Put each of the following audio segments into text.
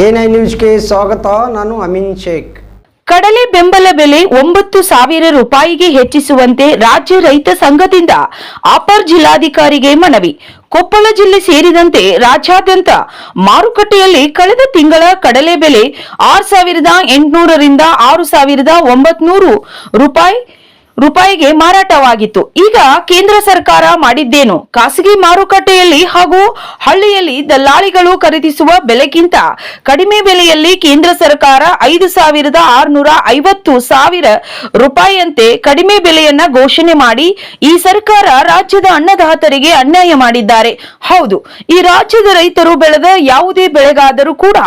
I ನ್ಯೂಸ್ಗೆ ಸ್ವಾಗತ. ನಾನು ಅಮಿನ್ ಶೇಖ್. ಕಡಲೆ ಬೆಂಬಲ ಬೆಲೆ ಒಂಬತ್ತು ಸಾವಿರ ರೂಪಾಯಿಗೆ ಹೆಚ್ಚಿಸುವಂತೆ ರಾಜ್ಯ ರೈತ ಸಂಘದಿಂದ ಅಪರ್ ಜಿಲ್ಲಾಧಿಕಾರಿಗೆ ಮನವಿ. ಕೊಪ್ಪಳ ಜಿಲ್ಲೆ ಸೇರಿದಂತೆ ರಾಜ್ಯಾದ್ಯಂತ ಮಾರುಕಟ್ಟೆಯಲ್ಲಿ ಕಳೆದ ತಿಂಗಳ ಕಡಲೆ ಬೆಲೆ ಆರು ಸಾವಿರದ ಎಂಟುನೂರರಿಂದ ಆರು ಸಾವಿರದ ಒಂಬತ್ನೂರು ರೂಪಾಯಿ ರೂಪಾಯಿಗೆ ಮಾರಾಟವಾಗಿತ್ತು. ಈಗ ಕೇಂದ್ರ ಸರ್ಕಾರ ಮಾಡಿದ್ದೇನು? ಖಾಸಗಿ ಮಾರುಕಟ್ಟೆಯಲ್ಲಿ ಹಾಗೂ ಹಳ್ಳಿಯಲ್ಲಿ ದಲ್ಲಾಳಿಗಳು ಖರೀದಿಸುವ ಬೆಲೆಗಿಂತ ಕಡಿಮೆ ಬೆಲೆಯಲ್ಲಿ ಕೇಂದ್ರ ಸರ್ಕಾರ ಐದು ಸಾವಿರದ ಆರುನೂರ ಐವತ್ತು ಸಾವಿರ ರೂಪಾಯಿಯಂತೆ ಕಡಿಮೆ ಬೆಲೆಯನ್ನ ಘೋಷಣೆ ಮಾಡಿ, ಈ ಸರ್ಕಾರ ರಾಜ್ಯದ ಅನ್ನದಾತರಿಗೆ ಅನ್ಯಾಯ ಮಾಡಿದ್ದಾರೆ. ಹೌದು, ಈ ರಾಜ್ಯದ ರೈತರು ಬೆಳೆದ ಯಾವುದೇ ಬೆಳೆಗಾದರೂ ಕೂಡ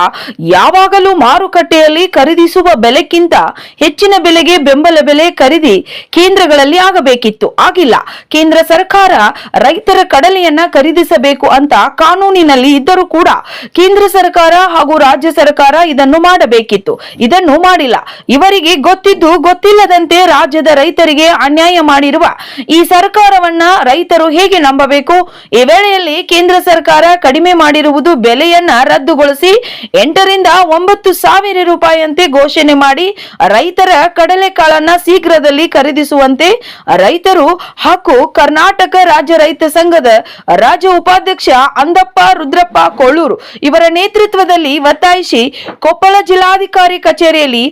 ಯಾವಾಗಲೂ ಮಾರುಕಟ್ಟೆಯಲ್ಲಿ ಖರೀದಿಸುವ ಬೆಲೆಕ್ಕಿಂತ ಹೆಚ್ಚಿನ ಬೆಲೆಗೆ ಬೆಂಬಲ ಬೆಲೆ ಖರೀದಿ ಕೇಂದ್ರಗಳಲ್ಲಿ ಆಗಬೇಕಿತ್ತು. ಆಗಿಲ್ಲ. ಕೇಂದ್ರ ಸರ್ಕಾರ ರೈತರ ಕಡಲೆಯನ್ನ ಖರೀದಿಸಬೇಕು ಅಂತ ಕಾನೂನಿನಲ್ಲಿ ಇದ್ದರೂ ಕೂಡ ಕೇಂದ್ರ ಸರ್ಕಾರ ಹಾಗೂ ರಾಜ್ಯ ಸರ್ಕಾರ ಇದನ್ನು ಮಾಡಬೇಕಿತ್ತು. ಇದನ್ನು ಮಾಡಿಲ್ಲ. ಇವರಿಗೆ ಗೊತ್ತಿದ್ದು ಗೊತ್ತಿಲ್ಲದಂತೆ ರಾಜ್ಯದ ರೈತರಿಗೆ ಅನ್ಯಾಯ ಮಾಡಿರುವ ಈ ಸರ್ಕಾರವನ್ನ ರೈತರು ಹೇಗೆ ನಂಬಬೇಕು? ಈ ವೇಳೆಯಲ್ಲಿ ಕೇಂದ್ರ ಸರ್ಕಾರ ಕಡಿಮೆ ಮಾಡಿರುವುದು ಬೆಲೆಯನ್ನ ರದ್ದುಗೊಳಿಸಿ ಎಂಟರಿಂದ ಒಂಬತ್ತು ಸಾವಿರ ರೂಪಾಯಿಯಂತೆ ಘೋಷಣೆ ಮಾಡಿ ರೈತರ ಕಡಲೆಕಾಳನ್ನ ಶೀಘ್ರದಲ್ಲಿ ಖರೀದಿಸುವಂತೆ ರೈತರು ಹಾಗೂ ಕರ್ನಾಟಕ ರಾಜ್ಯ ರೈತ ಸಂಘದ ರಾಜ್ಯ ಉಪಾಧ್ಯಕ್ಷ ಅಂದಪ್ಪ ರುದ್ರಪ್ಪ ಕೊಳ್ಳೂರು ಇವರ ನೇತೃತ್ವದಲ್ಲಿ ಒತ್ತಾಯಿಸಿ ಕೊಪ್ಪಳ ಜಿಲ್ಲಾಧಿಕಾರಿ ಕಚೇರಿಯಲ್ಲಿ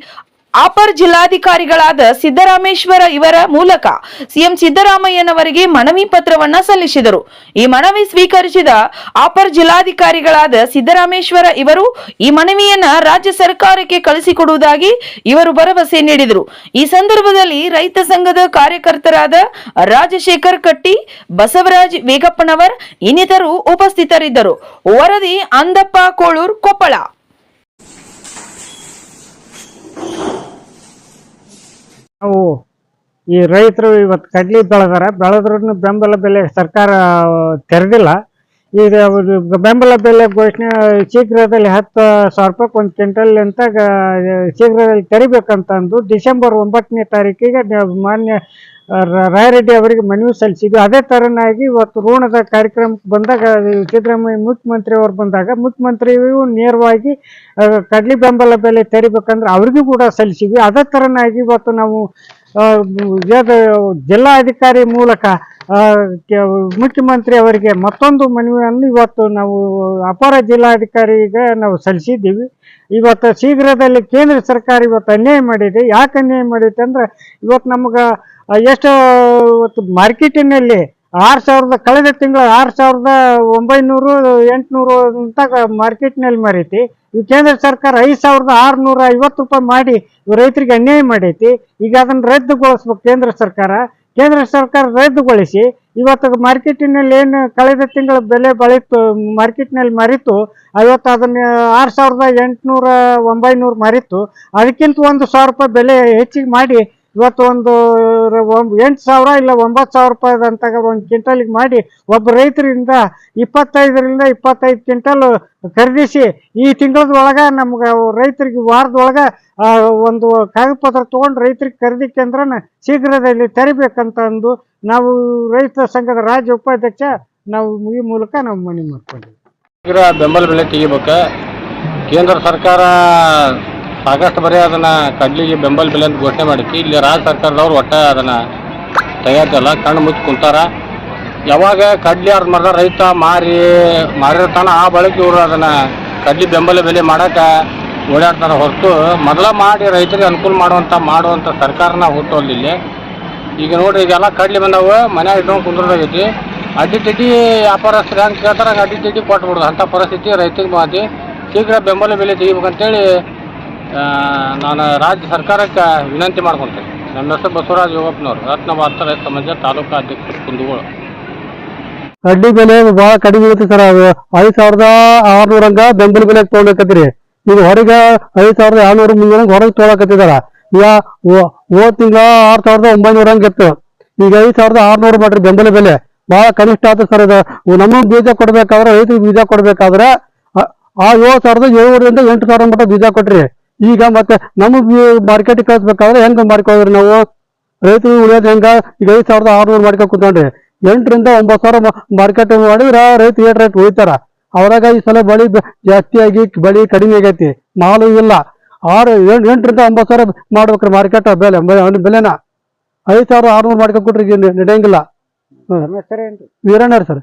ಅಪರ್ ಜಿಲ್ಲಾಧಿಕಾರಿಗಳಾದ ಸಿದ್ದರಾಮೇಶ್ವರ ಇವರ ಮೂಲಕ ಸಿಎಂ ಸಿದ್ದರಾಮಯ್ಯನವರಿಗೆ ಮನವಿ ಪತ್ರವನ್ನ ಸಲ್ಲಿಸಿದರು. ಈ ಮನವಿ ಸ್ವೀಕರಿಸಿದ ಅಪರ್ ಜಿಲ್ಲಾಧಿಕಾರಿಗಳಾದ ಸಿದ್ದರಾಮೇಶ್ವರ ಇವರು ಈ ಮನವಿಯನ್ನ ರಾಜ್ಯ ಸರ್ಕಾರಕ್ಕೆ ಕಳಿಸಿಕೊಡುವುದಾಗಿ ಇವರು ಭರವಸೆ ನೀಡಿದರು. ಈ ಸಂದರ್ಭದಲ್ಲಿ ರೈತ ಸಂಘದ ಕಾರ್ಯಕರ್ತರಾದ ರಾಜಶೇಖರ್ ಕಟ್ಟಿ, ಬಸವರಾಜ್ ವೇಗಪ್ಪನವರ್ ಇನ್ನಿತರು ಉಪಸ್ಥಿತರಿದ್ದರು. ವರದಿ ಅಂದಪ್ಪ ಕೋಳೂರ್ ಕೊಪ್ಪಳ. ನಾವು ಈ ರೈತರು ಇವತ್ತು ಕಡ್ಲಿ ಬೆಳೆದಾರೆ. ಬೆಳೆದ್ರೂ ಬೆಂಬಲ ಬೆಲೆ ಸರ್ಕಾರ ತೆರೆದಿಲ್ಲ. ಈಗ ಬೆಂಬಲ ಬೆಲೆ ಘೋಷಣೆ, ಶೀಘ್ರದಲ್ಲಿ ಹತ್ತು ಸಾವಿರ ರೂಪಾಯಿ ಒಂದು ಕ್ವಿಂಟಲ್ ಅಂತ ಶೀಘ್ರದಲ್ಲಿ ತೆರಿಬೇಕಂತಂದು ಡಿಸೆಂಬರ್ ಒಂಬತ್ತನೇ ತಾರೀಕಿಗೆ ಮಾನ್ಯ ರಾಯರೆಡ್ಡಿ ಅವರಿಗೆ ಮನವಿ ಸಲ್ಲಿಸಿದ್ವಿ ಅದೇ ತರನಾಗಿ ಇವತ್ತು ಋಣದ ಕಾರ್ಯಕ್ರಮಕ್ಕೆ ಬಂದಾಗ, ಸಿದ್ದರಾಮಯ್ಯ ಮುಖ್ಯಮಂತ್ರಿ ಅವರು ಬಂದಾಗ, ಮುಖ್ಯಮಂತ್ರಿಯು ನೇರವಾಗಿ ಕಡ್ಲಿ ಬೆಂಬಲ ಬೆಲೆ ತೆರಿಬೇಕಂದ್ರೆ ಅವ್ರಿಗೂ ಕೂಡ ಸಲ್ಲಿಸಿದ್ವಿ. ಅದೇ ತರನಾಗಿ ಇವತ್ತು ನಾವು ಜಿಲ್ಲಾಧಿಕಾರಿ ಮೂಲಕ ಮುಖ್ಯಮಂತ್ರಿ ಅವರಿಗೆ ಮತ್ತೊಂದು ಮನವಿಯನ್ನು ಇವತ್ತು ನಾವು ಅಪರ ಜಿಲ್ಲಾಧಿಕಾರಿಗೆ ನಾವು ಸಲ್ಲಿಸಿದ್ದೀವಿ. ಇವತ್ತು ಶೀಘ್ರದಲ್ಲಿ ಕೇಂದ್ರ ಸರ್ಕಾರ ಇವತ್ತು ಅನ್ಯಾಯ ಮಾಡಿದೆ. ಯಾಕೆ ಅನ್ಯಾಯ ಮಾಡೈತೆ ಅಂದ್ರೆ, ಇವತ್ತು ನಮ್ಗೆ ಎಷ್ಟು, ಇವತ್ತು ಮಾರ್ಕೆಟಿನಲ್ಲಿ ಆರು ಸಾವಿರದ, ಕಳೆದ ತಿಂಗಳು ಆರು ಸಾವಿರದ ಒಂಬೈನೂರು, ಎಂಟುನೂರು ಅಂತ ಮಾರ್ಕೆಟ್ನಲ್ಲಿ ಮಾರೈತಿ. ಈ ಕೇಂದ್ರ ಸರ್ಕಾರ ಐದು ಸಾವಿರದ ಆರುನೂರ ಐವತ್ತು ರೂಪಾಯಿ ಮಾಡಿ ರೈತರಿಗೆ ಅನ್ಯಾಯ ಮಾಡೈತಿ. ಈಗ ಅದನ್ನು ರದ್ದುಗೊಳಿಸ್ಬೇಕು ಕೇಂದ್ರ ಸರ್ಕಾರ. ಕೇಂದ್ರ ಸರ್ಕಾರ ರದ್ದುಗೊಳಿಸಿ ಇವತ್ತು ಮಾರ್ಕೆಟಿನಲ್ಲಿ ಏನು ಕಳೆದ ತಿಂಗಳ ಬೆಲೆ ಬಳಿತು, ಮಾರ್ಕೆಟ್ನಲ್ಲಿ ಮಾರಿತ್ತು ಐವತ್ತು ಅದನ್ನ ಆರು ಸಾವಿರದ ಎಂಟುನೂರ ಒಂಬೈನೂರು ಮಾರಿತ್ತು ಅದಕ್ಕಿಂತ ಒಂದು ಸಾವಿರ ರೂಪಾಯಿ ಬೆಲೆ ಹೆಚ್ಚಿಗೆ ಮಾಡಿ ಇವತ್ತು ಒಂದು ಎಂಟು ಸಾವಿರ ಇಲ್ಲ ಒಂಬತ್ತು ಸಾವಿರ ರೂಪಾಯಿದಂತಾಗ ಒಂದು ಕ್ವಿಂಟಲಿಗೆ ಮಾಡಿ ಒಬ್ಬ ರೈತರಿಂದ ಇಪ್ಪತ್ತೈದರಿಂದ ಇಪ್ಪತ್ತೈದು ಕ್ವಿಂಟಲ್ ಖರೀದಿಸಿ ಈ ತಿಂಗಳದೊಳಗೆ ನಮ್ಗೆ ಅವು ರೈತರಿಗೆ ವಾರದೊಳಗೆ ಒಂದು ಕಾಗದ ಪತ್ರ ತೊಗೊಂಡು ರೈತರಿಗೆ ಖರೀದಿ ಅಂದ್ರೆ ಶೀಘ್ರದಲ್ಲಿ ತೆರಿಬೇಕಂತ ಅಂದು ನಾವು ರೈತ ಸಂಘದ ರಾಜ್ಯ ಉಪಾಧ್ಯಕ್ಷ ನಾವು ಈ ಮೂಲಕ ನಾವು ಮನವಿ ಮಾಡ್ಕೊಂಡಿವಿ. ಬೆಂಬಲ ಬೆಲೆ ತೆಗಿಬೇಕು. ಕೇಂದ್ರ ಸರ್ಕಾರ ಸಾಕಷ್ಟು ಬರೀ ಅದನ್ನ ಕಡ್ಲಿಗೆ ಬೆಂಬಲ ಬೆಲೆ ಅಂತ ಘೋಷಣೆ ಮಾಡಿತ್ತು ಇಲ್ಲಿ ರಾಜ್ಯ ಸರ್ಕಾರದವ್ರು ಒಟ್ಟ ಅದನ್ನ ತಯಾರಿಸಲ್ಲ, ಕಣ್ಣು ಮುಚ್ಚಿ ಕುಂತಾರ. ಯಾವಾಗ ಕಡ್ಲಿ ಅರ್ಧ ಮಾಡ್ದ ರೈತ, ಮಾರಿ ಮಾರಿರ್ತಾನೆ ಆ ಬಳಿಕ ಇವರು ಅದನ್ನ ಕಡ್ಲಿ ಬೆಂಬಲ ಬೆಲೆ ಮಾಡಕ್ಕೆ ಓಡಾಡ್ತಾರ ಹೊರತು ಮೊದಲ ಮಾಡಿ ರೈತರಿಗೆ ಅನುಕೂಲ ಮಾಡುವಂಥ ಮಾಡುವಂಥ ಸರ್ಕಾರನ ಹುಟ್ಟೋಲ್ಲ ಇಲ್ಲಿ. ಈಗ ನೋಡ್ರಿ ಈಗೆಲ್ಲ ಕಡ್ಲಿ ಬಂದವು ಮನೆ ಇಟ್ಕೊಂಡು ಕುಂದ್ರದಾಗೈತಿ. ಅಡ್ಡಿ ತಿಡ್ಡಿ ವ್ಯಾಪಾರಸ್ಥರು ಹೆಂಗೆ ಕೇಳ್ತಾರೆ? ಹಂಗೆ ಅಡ್ಡಿ ತಿಡ್ಡಿ ಕೊಟ್ಬಿಡೋದು. ಅಂಥ ಪರಿಸ್ಥಿತಿ ರೈತರಿಗೆ ಮಾತಿ ಶೀಘ್ರ ಬೆಂಬಲ ಬೆಲೆ ತೆಗಿಬೇಕಂತೇಳಿ ನಾನು ರಾಜ್ಯ ಸರ್ಕಾರಕ್ಕೆ ವಿನಂತಿ ಮಾಡ್ಕೊತೇನೆ. ನನ್ನ ಹೆಸರು ಬಸವರಾಜ್ ಯೋಗಪ್ಪನವ್ರು ರತ್ನ ಭಾರತ ರೈತ ಸಮಾಜ ತಾಲೂಕು ಅಧ್ಯಕ್ಷ ಕುಂದಗೋಳು. ಕಡ್ಡಿ ಬೆಲೆ ಬಹಳ ಕಡಿಮೆ ಇರುತ್ತೆ ಸರ್. ಅದು ಐದು ಸಾವಿರದ ಆರ್ನೂರ ಹಂಗ ಬೆಂಬಲ ಬೆಲೆ ತೊಗೊಳಕತ್ತೀರಿ. ಈಗ ಹೊರಗೆ ಐದು ಸಾವಿರದ ಏಳ್ನೂರ ಮುನ್ನೂರ ಹೊರಗೆ ತೊಗೊಳಕತ್ತಿದಾರ ಈಗ ಹೋದ ತಿಂಗಳ ಆರ್ ಸಾವಿರದ ಒಂಬೈನೂರ ಹಂಗೆ ಇತ್ತು. ಈಗ ಐದು ಸಾವಿರದ ಆರ್ನೂರು ಮಾಡ್ರಿ ಬೆಂಬಲ ಬೆಲೆ. ಬಹಳ ಕನಿಷ್ಠ ಆಯ್ತು ಸರ್ ಅದು ನಮಗೆ ಬೀಜ ಕೊಡ್ಬೇಕಾದ್ರೆ ರೈತರಿಗೆ ಬೀಜ ಕೊಡ್ಬೇಕಾದ್ರೆ, ಆ- ಏಳು ಸಾವಿರದ ಏಳುವರೆಯಿಂದ ಎಂಟು ಸಾವಿರ ಮಟ್ಟ ಬೀಜ ಕೊಟ್ರಿ. ಈಗ ಮತ್ತೆ ನಮಗೆ ಮಾರ್ಕೆಟ್ ಕಳಿಸ್ಬೇಕಾದ್ರೆ ಹೆಂಗ್ ಮಾಡ್ಕೊಳ್ರಿ ನಾವು? ರೈತರು ಉಳಿಯೋದು ಹೆಂಗ? ಈಗ ಐದು ಸಾವಿರದ ಆರ್ನೂರು ಮಾಡ್ಕೊಂಡ್ ಕುತ್ಕೊಂಡ್ರಿ. ಎಂಟರಿಂದ ಒಂಬತ್ತು ಸಾವಿರ ಮಾರ್ಕೆಟ್ ಮಾಡಿದ್ರೆ ರೈತ ಏಟ್ ರೇಟ್ ಉಳಿತಾರ. ಅವ್ರಾಗ ಈ ಸಲ ಬಳಿ ಜಾಸ್ತಿ ಆಗಿ ಬಳಿ ಕಡಿಮೆ ಆಗೈತಿ. ಮಾಲು ಇಲ್ಲ. ಆರು ಎಂಟು ಎಂಟರಿಂದ ಒಂಬತ್ತು ಸಾವಿರ ಮಾಡ್ಬೇಕ್ರಿ ಮಾರ್ಕೆಟ್ ಬೆಲೆ ಬೆಲೆನ. ಐದು ಸಾವಿರ ಆರ್ನೂರು ಮಾಡ್ಕೊಂಡ್ ಕೊಟ್ರಿ ನಡೆಯಂಗಿಲ್ಲ. ವೀರಣ್ಣ ಸರ್.